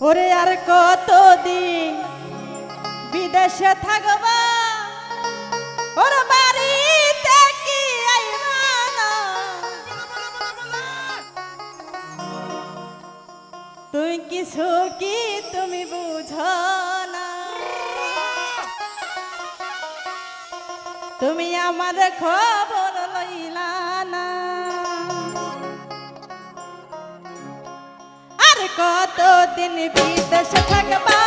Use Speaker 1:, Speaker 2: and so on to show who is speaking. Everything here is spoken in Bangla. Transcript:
Speaker 1: ওরে আর কতদিন বিদেশে থাকবা? ওর বাড়ি তুই কিছু কি তুমি বুঝ না? তুমি আমার খবর কতদিন বিদেশ থাকবা?